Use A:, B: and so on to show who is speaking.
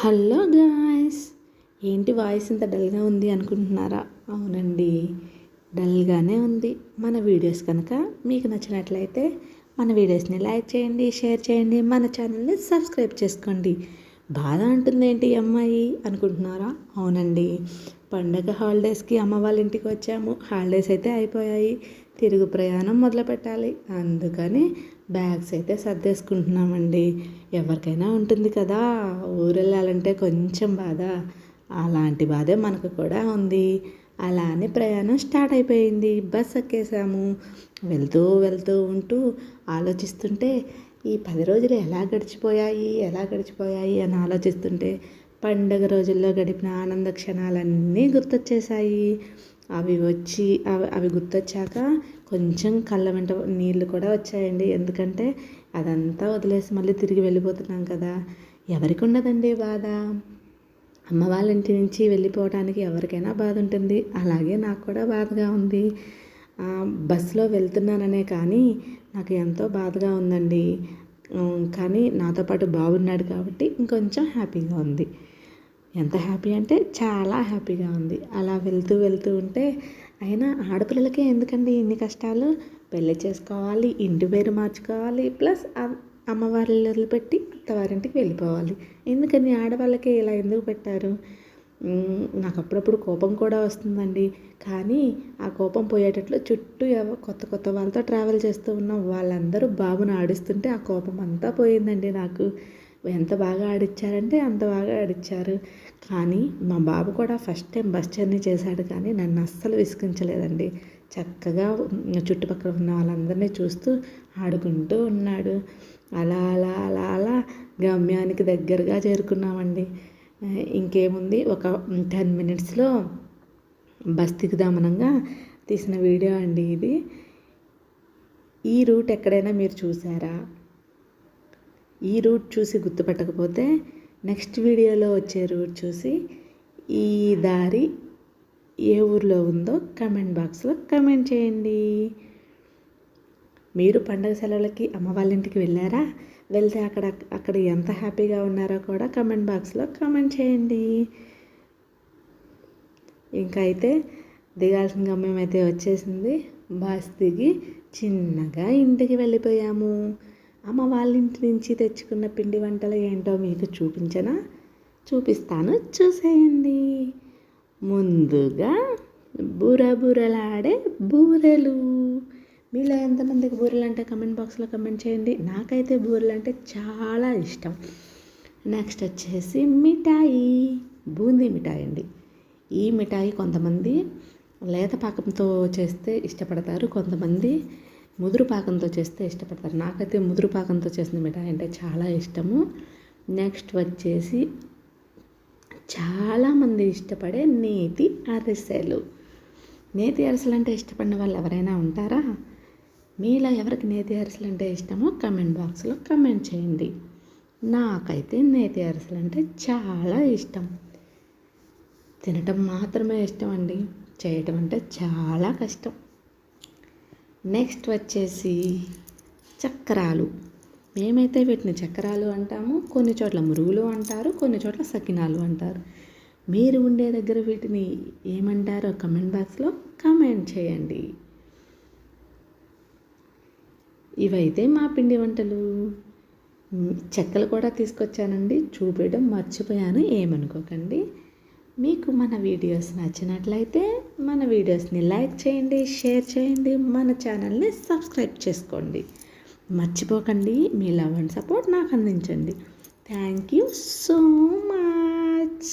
A: Hello guys. ఏంటి voice ఇంత డల్గా ఉంది అనుకుంటున్నారా? అవునండి. డల్గానే ఉంది. మన వీడియోస్ కనుక మీకు నచ్చినట్లయితే మన వీడియోస్ని లైక్ చేయండి షేర్ చేయండి మన ఛానల్ని సబ్స్క్రైబ్ చేసుకోండి. బాధ అంటుంది ఏంటి ఈ అమ్మాయి అనుకుంటున్నారా? అవునండి. పండగ హాలిడేస్కి అమ్మ వాళ్ళ ఇంటికి వచ్చాము. హాలిడేస్ అయితే అయిపోయాయి. తిరుగు ప్రయాణం మొదలుపెట్టాలి. అందుకని బ్యాగ్స్ అయితే సర్దేసుకుంటున్నామండి. ఎవరికైనా ఉంటుంది కదా ఊరు వెళ్ళాలంటే కొంచెం బాధ. అలాంటి బాధే మనకు కూడా ఉంది. అలా అని ప్రయాణం స్టార్ట్ అయిపోయింది. బస్ ఎక్కేసాము. వెళ్తూ వెళ్తూ ఉంటూ ఆలోచిస్తుంటే ఈ పది రోజులు ఎలా గడిచిపోయాయి ఎలా గడిచిపోయాయి అని ఆలోచిస్తుంటే పండగ రోజుల్లో గడిపిన ఆనంద క్షణాలన్నీ గుర్తొచ్చేసాయి అవి వచ్చి అవి అవి గుర్తొచ్చాక కొంచెం కళ్ళ వెంట నీళ్ళు కూడా వచ్చాయండి. ఎందుకంటే అదంతా వదిలేసి మళ్ళీ తిరిగి వెళ్ళిపోతున్నాం కదా. ఎవరికి ఉండదండి బాధ? అమ్మ వాళ్ళ ఇంటి నుంచి వెళ్ళిపోవడానికి ఎవరికైనా బాధ ఉంటుంది. అలాగే నాకు కూడా బాధగా ఉంది. బస్సులో వెళ్తున్నాననే కానీ నాకు ఎంతో బాధగా ఉందండి. కానీ నాతో పాటు బాగున్నాడు కాబట్టి ఇంకొంచెం హ్యాపీగా ఉంది. ఎంత హ్యాపీ అంటే చాలా హ్యాపీగా ఉంది. అలా వెళ్తూ వెళ్తూ ఉంటే అయినా ఆడపిల్లలకే ఎందుకండి ఇన్ని కష్టాలు? పెళ్ళి చేసుకోవాలి ఇంటి పేరు మార్చుకోవాలి ప్లస్ అమ్మవారి వదిలిపెట్టి అత్తవారింటికి వెళ్ళిపోవాలి. ఎందుకని ఆడవాళ్ళకే ఇలా ఎందుకు పెట్టారు? నాకు అప్పుడప్పుడు కోపం కూడా వస్తుందండి. కానీ ఆ కోపం పోయేటట్లు చుట్టూ కొత్త కొత్త వాళ్ళతో ట్రావెల్ చేస్తూ ఉన్నాం వాళ్ళందరూ బాబుని ఆడిస్తుంటే ఆ కోపం అంతా పోయిందండి నాకు. ఎంత బాగా ఆడిచ్చారంటే అంత బాగా ఆడిచ్చారు. కానీ మా బాబు కూడా ఫస్ట్ టైం బస్ జర్నీ చేశాడు కానీ నన్ను అస్సలు విసిగించలేదండి. చక్కగా చుట్టుపక్కల ఉన్న వాళ్ళందరినీ చూస్తూ ఆడుకుంటూ ఉన్నాడు. అలా అలా అలా అలా గమ్యానికి దగ్గరగా చేరుకున్నామండి. ఇంకేముంది? ఒక టెన్ మినిట్స్లో బస్ దిగుదామనంగా తీసిన వీడియో అండి ఇది. ఈ రూట్ ఎక్కడైనా మీరు చూసారా? ఈ రూట్ చూసి గుర్తుపట్టకపోతే నెక్స్ట్ వీడియోలో వచ్చే రూట్ చూసి ఈ దారి ఏ ఊర్లో ఉందో కమెంట్ బాక్స్లో కమెంట్ చేయండి. మీరు పండగ సెలవులకి అమ్మ వాళ్ళ ఇంటికి వెళ్ళారా? వెళ్తే అక్కడ అక్కడ ఎంత హ్యాపీగా ఉన్నారో కూడా కమెంట్ బాక్స్లో కమెంట్ చేయండి. ఇంకా అయితే దిగాల్సిన గమ్యం అయితే వచ్చేసింది. బస్ దిగి చిన్నగా ఇంటికి వెళ్ళిపోయాము. అమ్మ వాళ్ళ ఇంటి నుంచి తెచ్చుకున్న పిండి వంటలు ఏంటో మీకు చూపించనా? చూపిస్తాను చూసేయండి. ముందుగా బుర బురలాడే బూరెలు. మీలో ఎంతమందికి బూరెలు అంటే కమెంట్ బాక్స్లో కమెంట్ చేయండి. నాకైతే బూరెలు అంటే చాలా ఇష్టం. నెక్స్ట్ వచ్చేసి మిఠాయి. బూందీ మిఠాయి అండి. ఈ మిఠాయి కొంతమంది లేత పాకంతో చేస్తే ఇష్టపడతారు. కొంతమంది ముదురు పాకంతో చేస్తే ఇష్టపడతారు. నాకైతే ముదురు పాకంతో చేసిన మిఠాయి అంటే చాలా ఇష్టము. నెక్స్ట్ వచ్చేసి చాలామంది ఇష్టపడే నేతి అరిసెలు. నేతి అరిసెలు అంటే ఇష్టపడిన వాళ్ళు ఎవరైనా ఉంటారా? మీలో ఎవరికి నేతి అరిసెలు అంటే ఇష్టమో కమెంట్ బాక్స్లో కమెంట్ చేయండి. నాకైతే నేతి అరిసెలు అంటే చాలా ఇష్టం. తినటం మాత్రమే ఇష్టం అండి. చేయటం అంటే చాలా కష్టం. నెక్స్ట్ వచ్చేసి చక్రాలు. మేమైతే వీటిని చక్రాలు అంటాము కొన్ని చోట్ల మురుగులు అంటారు కొన్ని చోట్ల సకినాలు అంటారు. మీరు ఉండే దగ్గర వీటిని ఏమంటారో కమెంట్ బాక్స్లో కమెంట్ చేయండి. ఇవైతే మా పిండి వంటలు. చెక్కలు కూడా తీసుకొచ్చానండి చూపించడం మర్చిపోయాను ఏమనుకోకండి. మీకు మన వీడియోస్ నచ్చినట్లయితే మన వీడియోస్ని లైక్ చేయండి షేర్ చేయండి మన ఛానల్ని సబ్స్క్రైబ్ చేసుకోండి. మర్చిపోకండి మీ లవ్ అండ్ సపోర్ట్ నాకు అందించండి. Thank you so much